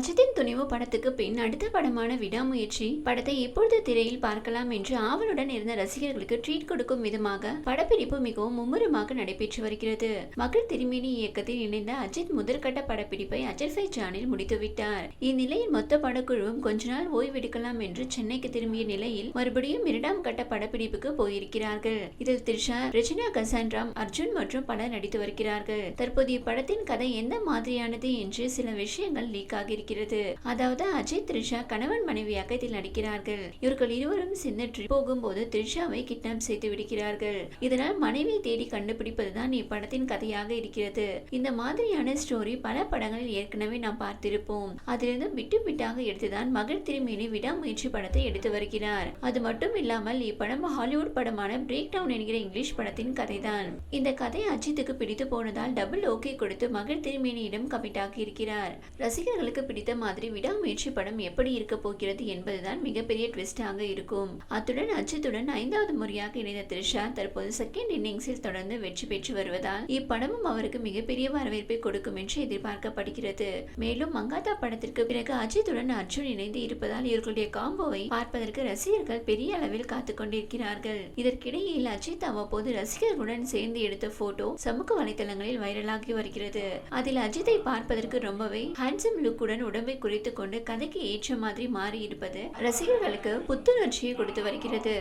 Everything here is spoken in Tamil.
அஜித்தின் துணிவு படத்துக்கு பின் அடுத்த படமான விடாமுயற்சி படத்தை எப்பொழுது திரையில் பார்க்கலாம் என்று ஆவலுடன் இருந்த ரசிகர்களுக்கு ட்ரீட் கொடுக்கும் விதமாக படப்பிடிப்பு மிகவும் மும்முரமாக நடைபெற்று வருகிறது. மகள் திருமேனி இயக்கத்தில் இணைந்த அஜித் முதற்கட்ட படப்பிடிப்பை அஜர்ஃபை ஜானில் முடித்துவிட்டார் இந்நிலையில் மொத்த படக்குழுவும் கொஞ்ச நாள் ஓய்வெடுக்கலாம் என்று சென்னைக்கு திரும்பிய நிலையில் மறுபடியும் இரண்டாம் கட்ட படப்பிடிப்புக்கு போயிருக்கிறார்கள். இதில் த்ரிஷா ரெஜினா கசான்ராம் அர்ஜுன் மற்றும் பலர் நடித்து வருகிறார்கள். தற்போதைய படத்தின் கதை எந்த மாதிரியானது என்று சில விஷயங்கள் லீக் ஆகியிருக்கிறது. இருக்கிறது. அதாவது அஜய் த்ரிஷா கணவன் மனைவியாக இதில் நடிக்கிறார்கள். இவர்கள் இருவரும் சின்ன ட்ரிப் போகும்போது த்ரிஷாவை கிட்னாப் செய்து விடுகிறார்கள். இதனால் மனைவியை தேடி கண்டுபிடிப்பதுதான் இப்படத்தின் கதையாக இருக்கிறது. இந்த மாதிரியான ஸ்டோரி பல படங்களில் ஏற்கனவே நாம் பார்த்திருப்போம். அதிலிருந்து விட்டு விட்டாக எடுத்துதான் மகள் திருமேனி விடாமுயற்சி படத்தை எடுத்து வருகிறார். அது மட்டும் இல்லாமல் இப்படம் ஹாலிவுட் படமான பிரேக் டவுன் என்கிற இங்கிலீஷ் படத்தின் கதைதான். இந்த கதை அஜித்துக்கு பிடித்து போனதால் டபுள் ஓகே கொடுத்து மகள் திருமேனியிடம் கமிட் இருக்கிறார் ரசிகர்களுக்கு பிடித்த பிடித்த மாதிரி விடாமுயற்சி படம் எப்படி இருக்க போகிறது என்பதுதான் மிகப்பெரிய ட்விஸ்டாக இருக்கும். அத்துடன் அஜித்துடன் ஐந்தாவது முறையாக இணைந்த த்ரிஷா தற்போது செகண்ட் இன்னிங்ஸில் தொடர்ந்து வெற்றி பெற்று வருவதால் இப்படமும் அவருக்கு மிகப்பெரிய வரவேற்பை கொடுக்கும் என்று எதிர்பார்க்கப்படுகிறது. மேலும் மங்காத்தா படத்திற்கு பிறகு அஜித்துடன் அர்ஜுன் இணைந்து இருப்பதால் இவர்களுடைய காம்போவை பார்ப்பதற்கு ரசிகர்கள் பெரிய அளவில் காத்துக் கொண்டிருக்கிறார்கள். இதற்கிடையில் அஜித் அவ்வப்போது ரசிகர்களுடன் சேர்ந்து எடுத்த போட்டோ சமூக வலைதளங்களில் வைரலாகி வருகிறது. அதில் அஜித்தை பார்ப்பதற்கு ரொம்பவே ஹேண்ட்ஸம் லுக்குடன் உடம்பை குறைத்துக் கொண்டு கதைக்கு ஏற்ற மாதிரி மாறியிருப்பது ரசிகர்களுக்கு புத்துணர்ச்சியை கொடுத்து வருகிறது.